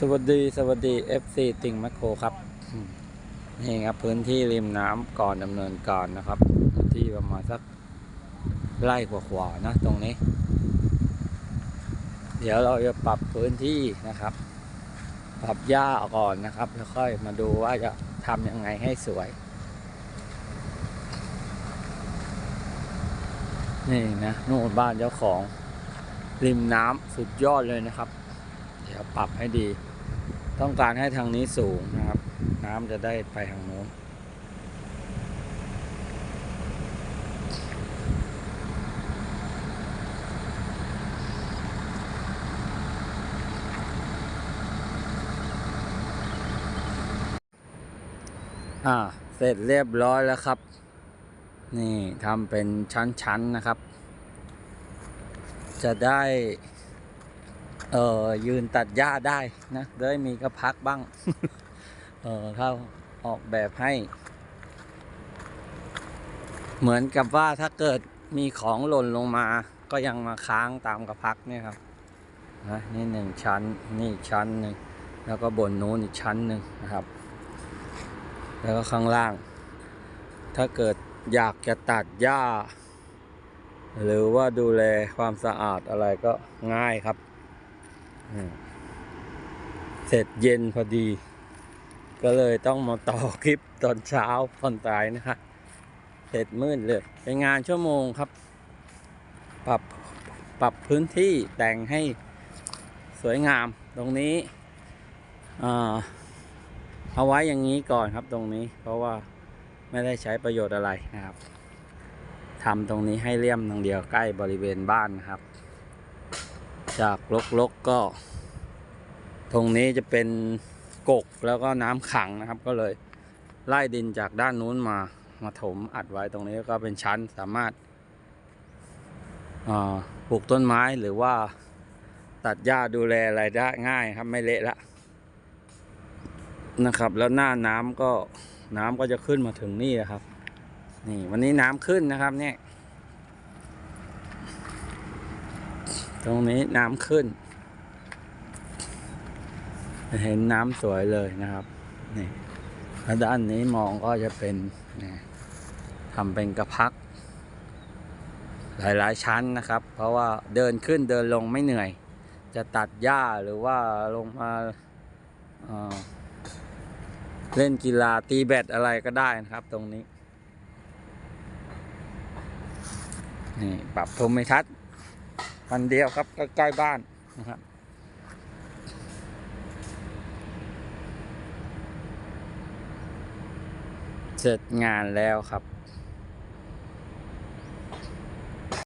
สวัสดีสวัสดี FC ติงแมคโครครับ นี่ครับพื้นที่ริมน้ำก่อนดำเนินการนะครับ ที่ประมาณสักไร่กว่าๆนะตรงนี้ เดี๋ยวเราจะปรับพื้นที่นะครับ ปรับหญ้าก่อนนะครับแล้วค่อยมาดูว่าจะทำยังไงให้สวย นี่นะนู่นบ้านเจ้าของริมน้ำสุดยอดเลยนะครับ เดี๋ยวปรับให้ดี ต้องการให้ทางนี้สูงนะครับ น้ำจะได้ไปทางโน้นอ่า เสร็จเรียบร้อยแล้วครับ นี่ทำเป็นชั้นๆนะครับ จะได้ เออยืนตัดหญ้าได้นะได้มีกระพักบ้าง เออเขาออกแบบให้ เหมือนกับว่าถ้าเกิดมีของหล่นลงมา ก็ยังมาค้างตามกระพักเนี่ยครับนะนี่หนึ่งชั้น นี่ชั้นหนึ่งแล้วก็บนโน้นอีกชั้นหนึ่งนะครับ แล้วก็ข้างล่าง ถ้าเกิดอยากจะตัดหญ้า หรือว่าดูแลความสะอาดอะไรก็ง่ายครับ เสร็จเย็นพอดี ก็เลยต้องมาต่อคลิปตอนเช้าตอนตายนะฮะเสร็จมืดเลยเป็นงานชั่วโมงครับ ปรับปรับพื้นที่แต่งให้สวยงามตรงนี้เอาไว้อย่างนี้ก่อนครับตรงนี้ เพราะว่าไม่ได้ใช้ประโยชน์อะไรนะครับทำตรงนี้ให้เลี่ยมตรงเดียวใกล้บริเวณบ้านนะครับ จากลกๆก็ ตรงนี้จะเป็นกกแล้วก็น้ำขังนะครับ ก็เลยไล่ดินจากด้านนู้นมามาถมอัดไว้ตรงนี้ก็เป็นชั้นสามารถาปลูกต้นไม้หรือว่าตัดหญ้าดูแลอะไรได้ง่ายครับไม่เละละนะครับ แล้วหน้าน้ำก็น้ำก็จะขึ้นมาถึงนี่นะครับ นี่วันนี้น้ำขึ้นนะครับเนี่ย ตรงนี้น้ำขึ้น เห็นน้ำสวยเลยนะครับ นี่แล้วด้านนี้มองก็จะเป็นนี่ทำเป็นกระพัก หลายๆชั้นนะครับ เพราะว่าเดินขึ้นเดินลงไม่เหนื่อย จะตัดหญ้าหรือว่าลงมาเอ่อเล่นกีฬาตีแบดอะไรก็ได้นะครับ ตรงนี้ นี่ ปรับภูมิทัศน์ คันเดียวครับใกล้ๆบ้านนะครับเสร็จงานแล้วครับ